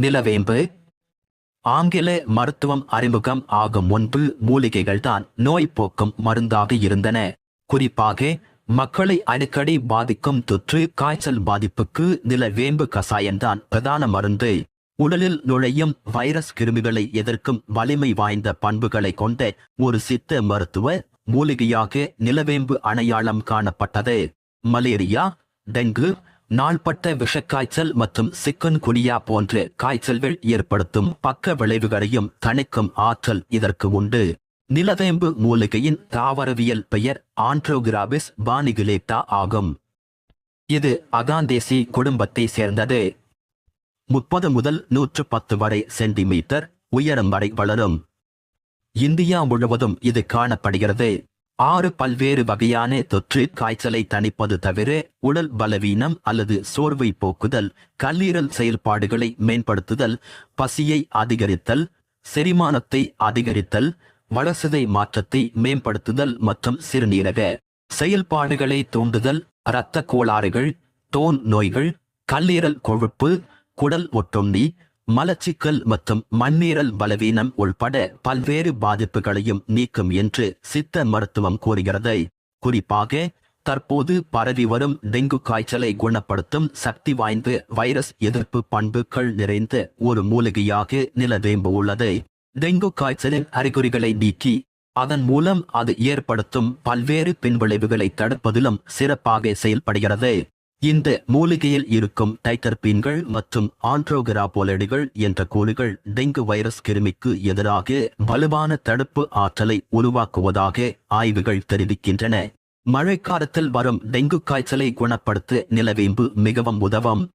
நிலவேம்பு. ஆங்கில மருத்துவம் அறிமுகம் ஆகும் முன்பு மூலிகைகள்தான் நோய் போக்கும் மருந்தாக இருந்தன. குறிப்பாக மக்களை அடிக்கடி பாதிக்கும் தொற்று காய்ச்சல் பாதிப்புக்கு நிலவேம்பு கசாயம்தான் பிரதான மருந்து. உடலில் நுழையும் வைரஸ் கிருமிகளை எதிர்க்கும் வலிமை வாய்ந்த பண்புகளை கொண்ட ஒரு சித்த மருத்துவ மூலிகையாக நிலவேம்பு அடையாளம் காணப்பட்டது. மலேரியா டெங்கு நாள்பட்ட விஷக்காய்ச்சல் மற்றும் சிக்கன் குனியா போன்ற காய்ச்சல்கள் ஏற்படுத்தும் பக்க விளைவுகளையும் தணிக்கும் ஆற்றல் இதற்கு உண்டு. நிலவேம்பு மூலிகையின் தாவரவியல் பெயர் ஆண்ட்ரோகிராபிஸ் பானிகுலேட்டா ஆகும். இது அகாந்தேசி குடும்பத்தை சேர்ந்தது. முப்பது முதல் நூற்று பத்து வரை சென்டிமீட்டர் உயரம் வரை வளரும். இந்தியா முழுவதும் இது காணப்படுகிறது. ஆறு பல்வேறு வகையான தொற்று காய்ச்சலை தணிப்பது தவிர உடல் பலவீனம் அல்லது சோர்வை போக்குதல் கல்லீரல் செயல்பாடுகளை மேம்படுத்துதல் பசியை அதிகரித்தல் செரிமானத்தை அதிகரித்தல் வளசதை மாற்றத்தை மேம்படுத்துதல் மற்றும் சிறுநீரக செயல்பாடுகளை தூண்டுதல் இரத்த கோளாறுகள் தோல் நோய்கள் கல்லீரல் கொழுப்பு குடல் ஒட்டுண்ணி மலச்சிக்கல் மற்றும் மண்ணீரல் பலவீனம் உள்பட பல்வேறு பாதிப்புகளையும் நீக்கும் என்று சித்த மருத்துவம் கூறுகிறது. குறிப்பாக தற்போது பரவி வரும் டெங்கு காய்ச்சலை குணப்படுத்தும் சக்தி வாய்ந்த வைரஸ் எதிர்ப்பு பண்புகள் நிறைந்த ஒரு மூலிகையாக நிலவேம்பு உள்ளது. டெங்கு காய்ச்சலின் அறிகுறிகளை நீக்கி அதன் மூலம் அது ஏற்படுத்தும் பல்வேறு பின்விளைவுகளை தடுப்பதிலும் சிறப்பாக செயல்படுகிறது. இந்த மூலிகையில் இருக்கும் டைட்டர்பீன்கள் மற்றும் ஆண்ட்ரோகிராபோலடிகள் என்ற கோழிகள் டெங்கு வைரஸ் கிருமிக்கு எதிராக வலுவான தடுப்பு ஆற்றலை உருவாக்குவதாக ஆய்வுகள் தெரிவிக்கின்றன. மழைக்காலத்தில் வரும் டெங்கு காய்ச்சலை குணப்படுத்த நிலவேம்பு மிகவும் உதவும்.